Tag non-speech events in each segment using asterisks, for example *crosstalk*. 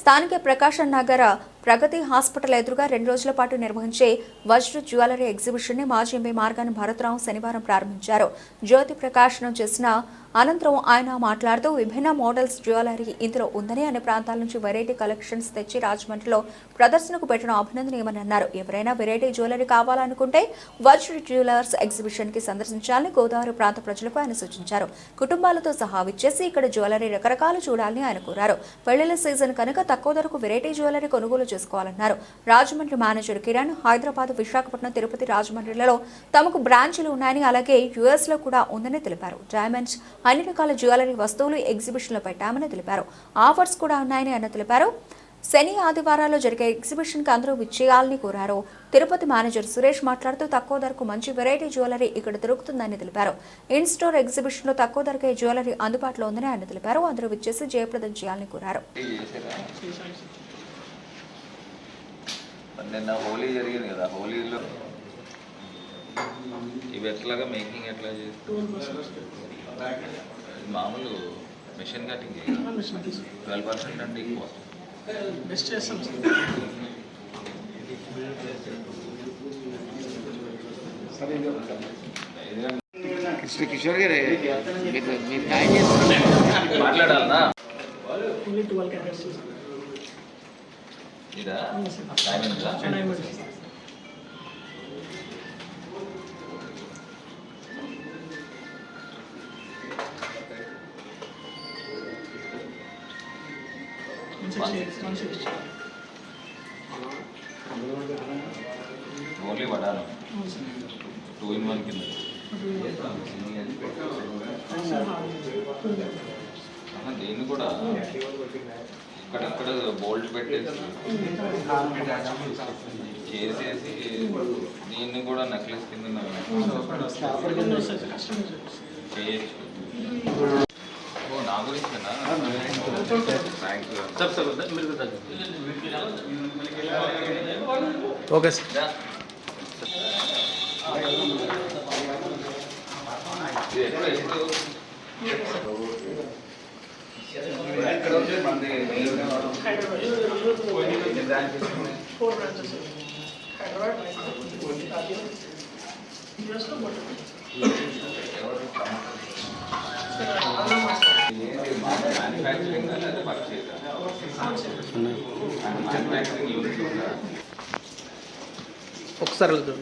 స్థానిక ప్రకాశం నగర ప్రగతి హాస్పిటల్ ఎదురుగా రెండు రోజుల పాటు నిర్వహించే వజ్ర జ్యువెలరీ ఎగ్జిబిషన్ని మాజీ ఎంపీ మార్గాని భరతరావు శనివారం ప్రారంభించారు. జ్యోతి ప్రకాశనం చేసిన అనంతరం ఆయన మాట్లాడుతూ విభిన్న మోడల్స్ జ్యువెలరీ ఇందులో ఉందని అనే ప్రాంతాల నుంచి వెరైటీ కలెక్షన్స్ తెచ్చి రాజమండ్రిలో ప్రదర్శనకు పెట్టడం అభినందనీయమని అన్నారు. ఎవరైనా వెరైటీ జ్యువెలరీ కావాలనుకుంటే వజ్ర జ్యువెలర్స్ ఎగ్జిబిషన్కి సందర్శించాలని గోదావరి ప్రాంత ప్రజలకు ఆయన సూచించారు. కుటుంబాలతో సహా విచ్చేసి ఇక్కడ జ్యువెలరీ రకరకాలు చూడాలని ఆయన కోరారు. పెళ్ళిళ్ళ సీజన్ కనుక తక్కువ ధరకు వెరైటీ జ్యువెలరీ కొనుగోలు చేసుకోవాలన్నారు. రాజమండ్రి మేనేజర్ కిరణ్ హైదరాబాద్ విశాఖపట్నం తిరుపతి రాజమండ్రిలలో తమకు బ్రాంచీలు ఉన్నాయని అలాగే యుఎస్లో కూడా ఉందని తెలిపారు. డైమండ్స్ అన్ని రకాల జ్యువెలరీ వస్తువులు ఎగ్జిబిషన్లో పెట్టామని తెలిపారు. ఆఫర్స్ కూడా ఉన్నాయని ఆయన తెలిపారు. శని ఆదివారాల్లో జరిగే ఎగ్జిబిషన్కి అందరూ విచ్చేయాలని కోరారు. తిరుపతి మేనేజర్ సురేష్ మాట్లాడుతూ తక్కువ ధరకు మంచి వెరైటీ జ్యువెలరీ ఇక్కడ దొరుకుతుందని తెలిపారు. ఇన్ స్టోర్ ఎగ్జిబిషన్లో తక్కువ ధరకే జ్యువెలరీ అందుబాటులో ఉందని ఆయన తెలిపారు. అందరూ విచ్చేసి జయప్రదం చేయాలని కోరారు. నిన్న హోలీ జరిగింది కదా హోలీలో ఇవి ఎట్లాగా మేకింగ్ ఎట్లా చేస్తారు? మామూలు మిషన్ కటింగ్ ట్వెల్వ్ పర్సెంట్ అంటే ఎక్కువ. బెస్ట్ చేస్తాం. కృష్ణ కిషోర్ గారు మీరు మీరు న్యాయం చేస్తున్నారు మాట్లాడాలనా ఓన్లీ ట్వెల్వ్ క్యారెట్స్ ఇదా? డైమండ్సా డైమండ్ ఓన్లీ వడాను టూ ఇన్ వన్ కింద. దీన్ని కూడా? ఇక్కడక్కడ బోల్ట్ పెట్టేసి చేసేసి దీన్ని కూడా నెక్లెస్ కింద చేయొచ్చు నా గురించేనా థ్యాంక్ యూ ఓకే సార్ దా. ఇది ఉంది మంది ఫోర్ బ్రాంచెస్ హైదరాబాద్ యూఎస్లో మ్యానుఫ్యాక్చరింగ్ పర్చేజ్ మ్యానుఫ్యాక్చరింగ్ యూనిట్ ఉందా ఒకసారి వెళ్తాం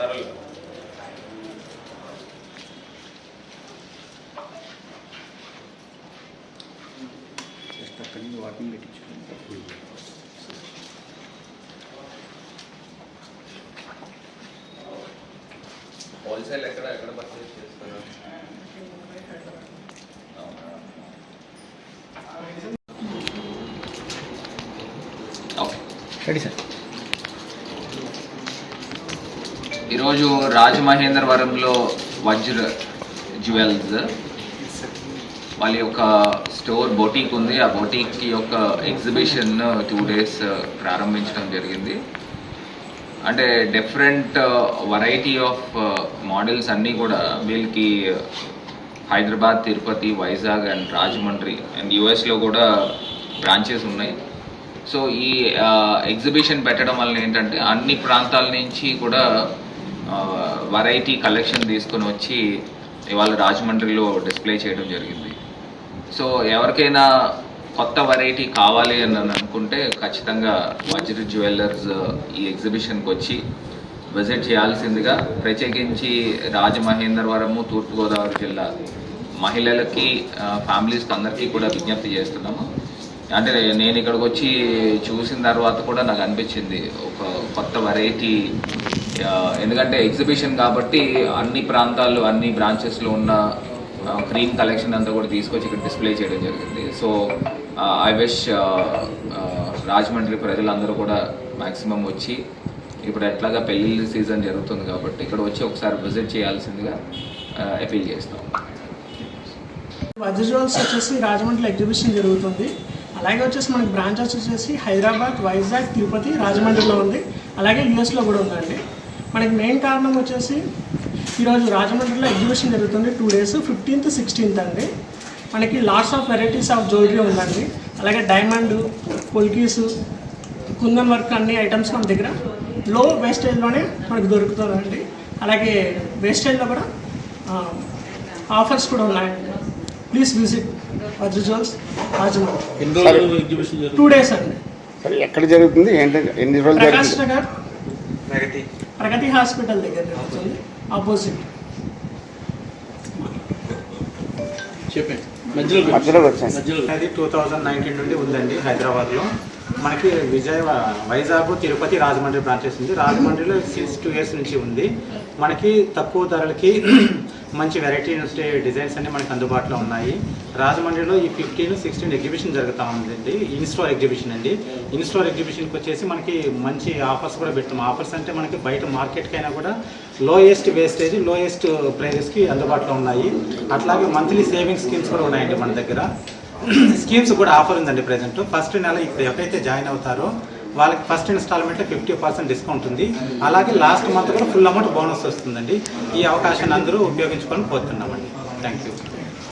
తరలు జస్ట్ అక్కడి నుంచి వాకింగ్ పెట్టించుకోండి హోల్సేల్ ఎక్కడ ఎక్కడ పర్చేజ్ చేస్తారు అవునా? ఓకే రెడీ సార్ ఈరోజు రాజమహేంద్రవరంలో వజ్ర జ్యువెల్స్. వాళ్ళ యొక్క స్టోర్ బొటీక్ ఉంది. ఆ బొటీక్ యొక్క ఎగ్జిబిషన్ టూ డేస్ uh, ప్రారంభించడం జరిగింది. అంటే డిఫరెంట్ వెరైటీ ఆఫ్ మోడల్స్ అన్నీ కూడా వీళ్ళకి హైదరాబాద్ తిరుపతి వైజాగ్ అండ్ రాజమండ్రి అండ్ యుఎస్లో కూడా బ్రాంచెస్ ఉన్నాయి. సో ఈ uh, ఎగ్జిబిషన్ పెట్టడం వల్ల ఏంటంటే అన్ని ప్రాంతాల నుంచి కూడా వెరైటీ కలెక్షన్ తీసుకొని వచ్చి ఇవాళ రాజమండ్రిలో డిస్ప్లే చేయడం జరిగింది. సో ఎవరికైనా కొత్త వెరైటీ కావాలి అని అనుకుంటే ఖచ్చితంగా వజ్ర జ్యువెలర్స్ ఈ ఎగ్జిబిషన్కి వచ్చి విజిట్ చేయాల్సిందిగా ప్రత్యేకించి రాజమహేంద్రవరము తూర్పుగోదావరి జిల్లా మహిళలకి ఫ్యామిలీస్కి అందరికీ కూడా విజ్ఞప్తి చేస్తున్నాము. అంటే నేను ఇక్కడికి వచ్చి చూసిన తర్వాత కూడా నాకు అనిపించింది. ఒక కొత్త వెరైటీ ఎందుకంటే ఎగ్జిబిషన్ కాబట్టి అన్ని ప్రాంతాల్లో అన్ని బ్రాంచెస్లో ఉన్న క్రీమ్ కలెక్షన్ అంతా కూడా తీసుకొచ్చి ఇక్కడ డిస్ప్లే చేయడం జరిగింది. సో ఐ విష్ రాజమండ్రి ప్రజలందరూ కూడా మ్యాక్సిమం వచ్చి ఇప్పుడు ఎట్లాగా పెళ్ళిళ్ళ సీజన్ జరుగుతుంది కాబట్టి ఇక్కడ వచ్చి ఒకసారి విజిట్ చేయాల్సిందిగా అపీల్ చేస్తాం. వజ్ర వచ్చేసి రాజమండ్రిలో ఎగ్జిబిషన్ జరుగుతుంది. అలాగే వచ్చేసి మనకి బ్రాంచెస్ వచ్చేసి హైదరాబాద్ వైజాగ్ తిరుపతి రాజమండ్రిలో ఉంది. అలాగే యూఎస్లో కూడా ఉందండి. మనకి మెయిన్ కారణం వచ్చేసి ఈరోజు రాజమండ్రిలో ఎగ్జిబిషన్ జరుగుతుంది టూ డేస్ ఫిఫ్టీన్త్ సిక్స్టీన్త్ అండి. మనకి lots of varieties of jewellery ఉందండి. అలాగే డైమండ్ పొల్కీస్ కుందన్ వర్క్ అన్ని ఐటమ్స్ మన దగ్గర లో వేస్టేజ్లోనే మనకు దొరుకుతుందండి అలాగే వేస్టేజ్లో కూడా ఆఫర్స్ కూడా ఉన్నాయండి. Please visit Vajra jewels Rajahmundry ఎన్ని రోజులు ఎగ్జిబిషన్ టూ డేస్ అండి సరే ఎక్కడ జరుగుతుంది? ఏంటి? ఎన్ని రోజులు ప్రకాష్ జరుగుతుంది? నగర్. ప్రగతి. హాస్పిటల్ దగ్గర జరుగుతుంది. ఆపోజిట్ చెప్పండి. మధ్యలో మధ్యలోకి వచ్చాను మధ్యలో అది టూ థౌజండ్ నైన్టీన్ నుండి ఉందండి హైదరాబాద్లో. మనకి విజయ వైజాగ్ తిరుపతి రాజమండ్రి బ్రాంచెస్ ఉంది. రాజమండ్రిలో సిక్స్ టూ ఇయర్స్ నుంచి ఉంది. మనకి తక్కువ ధరలకి మంచి వెరైటీ డిజైన్స్ అన్ని మనకు అందుబాటులో ఉన్నాయి. రాజమండ్రిలో ఈ ఫిఫ్టీన్ సిక్స్టీన్ ఎగ్జిబిషన్ జరుగుతూ ఉందండి. ఇన్స్టోర్ ఎగ్జిబిషన్ అండి. ఇన్స్టోర్ ఎగ్జిబిషన్కి వచ్చేసి మనకి మంచి ఆఫర్స్ కూడా పెడతాం. ఆఫర్స్ అంటే మనకి బయట మార్కెట్కి అయినా కూడా లోయెస్ట్ వేస్టేజ్ లోయెస్ట్ ప్రైజెస్కి అందుబాటులో ఉన్నాయి. అట్లాగే మంత్లీ సేవింగ్ స్కీమ్స్ కూడా ఉన్నాయండి మన దగ్గర. *clears throat* స్కీమ్స్ కూడా ఆఫర్ ఉందండి ప్రజెంట్ ఫస్ట్ నెల ఇప్పుడు ఎవరైతే జాయిన్ అవుతారో వాళ్ళకి ఫస్ట్ ఇన్స్టాల్మెంట్లో ఫిఫ్టీ పర్సెంట్ డిస్కౌంట్ ఉంది. అలాగే లాస్ట్ మంత్ కూడా ఫుల్ అమౌంట్ బోనస్ వస్తుందండి. ఈ అవకాశాన్ని అందరూ ఉపయోగించుకొని పోతున్నామండి. Thank you